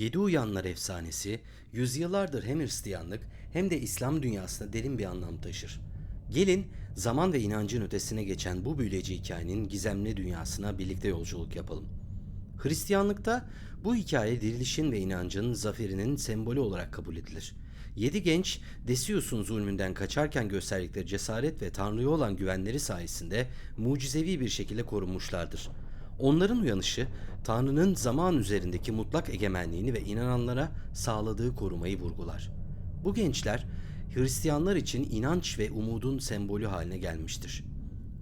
Yedi Uyanlar efsanesi, yüzyıllardır hem Hristiyanlık hem de İslam dünyasında derin bir anlam taşır. Gelin, zaman ve inancın ötesine geçen bu büyüleyici hikayenin gizemli dünyasına birlikte yolculuk yapalım. Hristiyanlıkta bu hikaye dirilişin ve inancın zaferinin sembolü olarak kabul edilir. Yedi genç Decius'un zulmünden kaçarken gösterdikleri cesaret ve Tanrı'ya olan güvenleri sayesinde mucizevi bir şekilde korunmuşlardır. Onların uyanışı Tanrı'nın zaman üzerindeki mutlak egemenliğini ve inananlara sağladığı korumayı vurgular. Bu gençler Hristiyanlar için inanç ve umudun sembolü haline gelmiştir.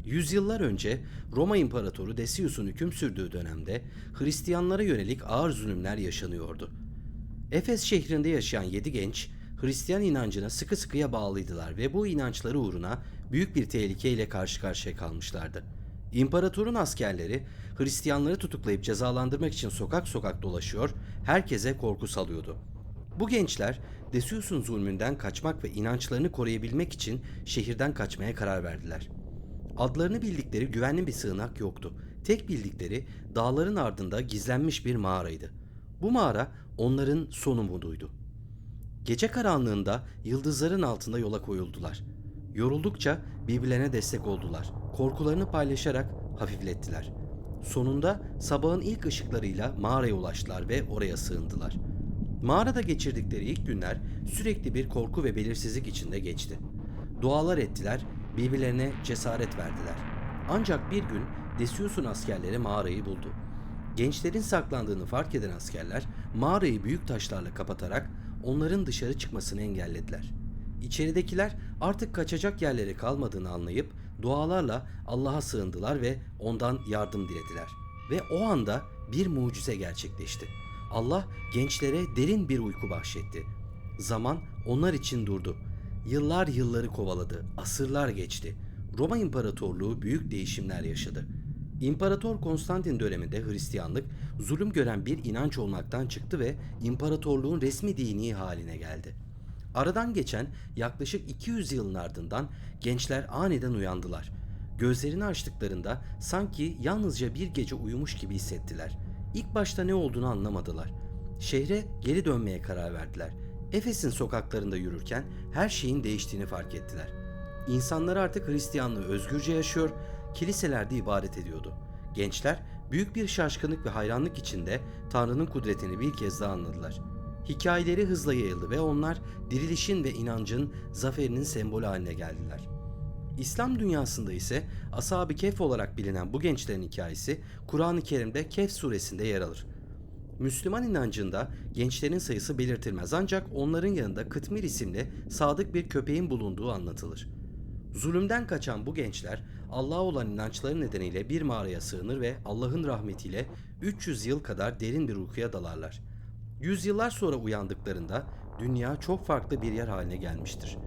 Yüzyıllar önce Roma İmparatoru Decius'un hüküm sürdüğü dönemde Hristiyanlara yönelik ağır zulümler yaşanıyordu. Efes şehrinde yaşayan yedi genç Hristiyan inancına sıkı sıkıya bağlıydılar ve bu inançları uğruna büyük bir tehlikeyle karşı karşıya kalmışlardı. İmparatorun askerleri Hristiyanları tutuklayıp cezalandırmak için sokak sokak dolaşıyor, herkese korku salıyordu. Bu gençler Decius'un zulmünden kaçmak ve inançlarını koruyabilmek için şehirden kaçmaya karar verdiler. Adlarını bildikleri güvenli bir sığınak yoktu. Tek bildikleri dağların ardında gizlenmiş bir mağaraydı. Bu mağara onların son umuduydu. Gece karanlığında yıldızların altında yola koyuldular. Yoruldukça birbirlerine destek oldular. Korkularını paylaşarak hafiflettiler. Sonunda sabahın ilk ışıklarıyla mağaraya ulaştılar ve oraya sığındılar. Mağarada geçirdikleri ilk günler sürekli bir korku ve belirsizlik içinde geçti. Dualar ettiler, birbirlerine cesaret verdiler. Ancak bir gün Decius'un askerleri mağarayı buldu. Gençlerin saklandığını fark eden askerler mağarayı büyük taşlarla kapatarak onların dışarı çıkmasını engellediler. İçeridekiler artık kaçacak yerleri kalmadığını anlayıp dualarla Allah'a sığındılar ve ondan yardım dilediler. Ve o anda bir mucize gerçekleşti. Allah gençlere derin bir uyku bahşetti. Zaman onlar için durdu. Yıllar yılları kovaladı, asırlar geçti. Roma İmparatorluğu büyük değişimler yaşadı. İmparator Konstantin döneminde Hristiyanlık zulüm gören bir inanç olmaktan çıktı ve imparatorluğun resmi dini haline geldi. Aradan geçen yaklaşık 200 yılın ardından gençler aniden uyandılar. Gözlerini açtıklarında sanki yalnızca bir gece uyumuş gibi hissettiler. İlk başta ne olduğunu anlamadılar. Şehre geri dönmeye karar verdiler. Efes'in sokaklarında yürürken her şeyin değiştiğini fark ettiler. İnsanlar artık Hristiyanlığı özgürce yaşıyor, kiliselerde ibadet ediyordu. Gençler büyük bir şaşkınlık ve hayranlık içinde Tanrı'nın kudretini bir kez daha anladılar. Hikayeleri hızla yayıldı ve onlar dirilişin ve inancın zaferinin sembolü haline geldiler. İslam dünyasında ise Ashab-ı Kehf olarak bilinen bu gençlerin hikayesi Kur'an-ı Kerim'de Kehf suresinde yer alır. Müslüman inancında gençlerin sayısı belirtilmez ancak onların yanında Kıtmir isimli sadık bir köpeğin bulunduğu anlatılır. Zulümden kaçan bu gençler Allah'a olan inançları nedeniyle bir mağaraya sığınır ve Allah'ın rahmetiyle 300 yıl kadar derin bir uykuya dalarlar. Yüzyıllar sonra uyandıklarında dünya çok farklı bir yer haline gelmiştir.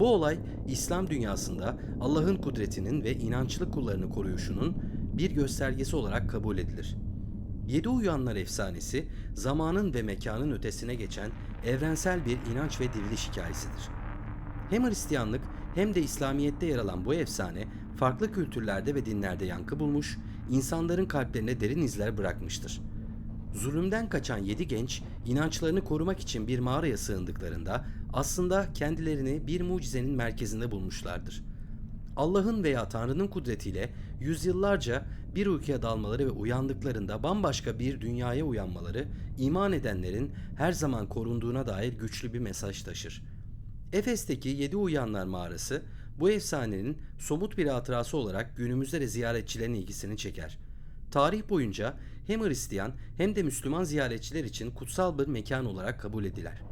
Bu olay İslam dünyasında Allah'ın kudretinin ve inançlı kullarını koruyuşunun bir göstergesi olarak kabul edilir. Yedi Uyanlar efsanesi zamanın ve mekanın ötesine geçen evrensel bir inanç ve diriliş hikayesidir. Hem Hristiyanlık hem de İslamiyet'te yer alan bu efsane farklı kültürlerde ve dinlerde yankı bulmuş, insanların kalplerine derin izler bırakmıştır. Zulümden kaçan yedi genç inançlarını korumak için bir mağaraya sığındıklarında aslında kendilerini bir mucizenin merkezinde bulmuşlardır. Allah'ın veya Tanrı'nın kudretiyle yüzyıllarca bir uykuya dalmaları ve uyandıklarında bambaşka bir dünyaya uyanmaları iman edenlerin her zaman korunduğuna dair güçlü bir mesaj taşır. Efes'teki Yedi Uyanlar Mağarası bu efsanenin somut bir hatırası olarak günümüzde de ziyaretçilerin ilgisini çeker. Tarih boyunca hem Hristiyan hem de Müslüman ziyaretçiler için kutsal bir mekan olarak kabul ediler.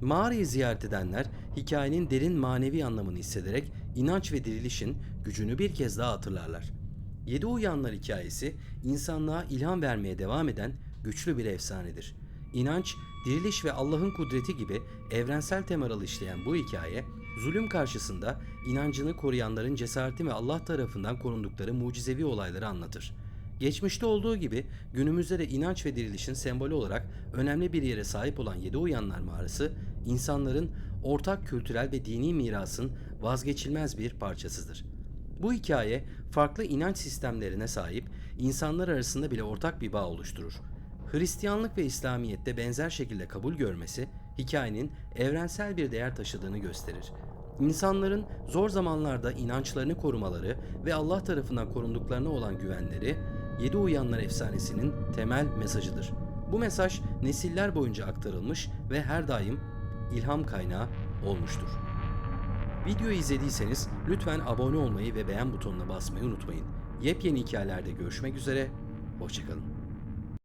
Mağarayı ziyaret edenler hikayenin derin manevi anlamını hissederek inanç ve dirilişin gücünü bir kez daha hatırlarlar. Yedi Uyanlar hikayesi insanlığa ilham vermeye devam eden güçlü bir efsanedir. İnanç, diriliş ve Allah'ın kudreti gibi evrensel temaları işleyen bu hikaye, zulüm karşısında inancını koruyanların cesareti ve Allah tarafından korundukları mucizevi olayları anlatır. Geçmişte olduğu gibi günümüzde de inanç ve dirilişin sembolü olarak önemli bir yere sahip olan Yedi Uyanlar Mağarası, insanların ortak kültürel ve dini mirasın vazgeçilmez bir parçasıdır. Bu hikaye farklı inanç sistemlerine sahip insanlar arasında bile ortak bir bağ oluşturur. Hristiyanlık ve İslamiyet'te benzer şekilde kabul görmesi hikayenin evrensel bir değer taşıdığını gösterir. İnsanların zor zamanlarda inançlarını korumaları ve Allah tarafından korunduklarına olan güvenleri Yedi Uyanlar efsanesinin temel mesajıdır. Bu mesaj nesiller boyunca aktarılmış ve her daim ilham kaynağı olmuştur. Videoyu izlediyseniz lütfen abone olmayı ve beğen butonuna basmayı unutmayın. Yepyeni hikayelerde görüşmek üzere, hoşçakalın.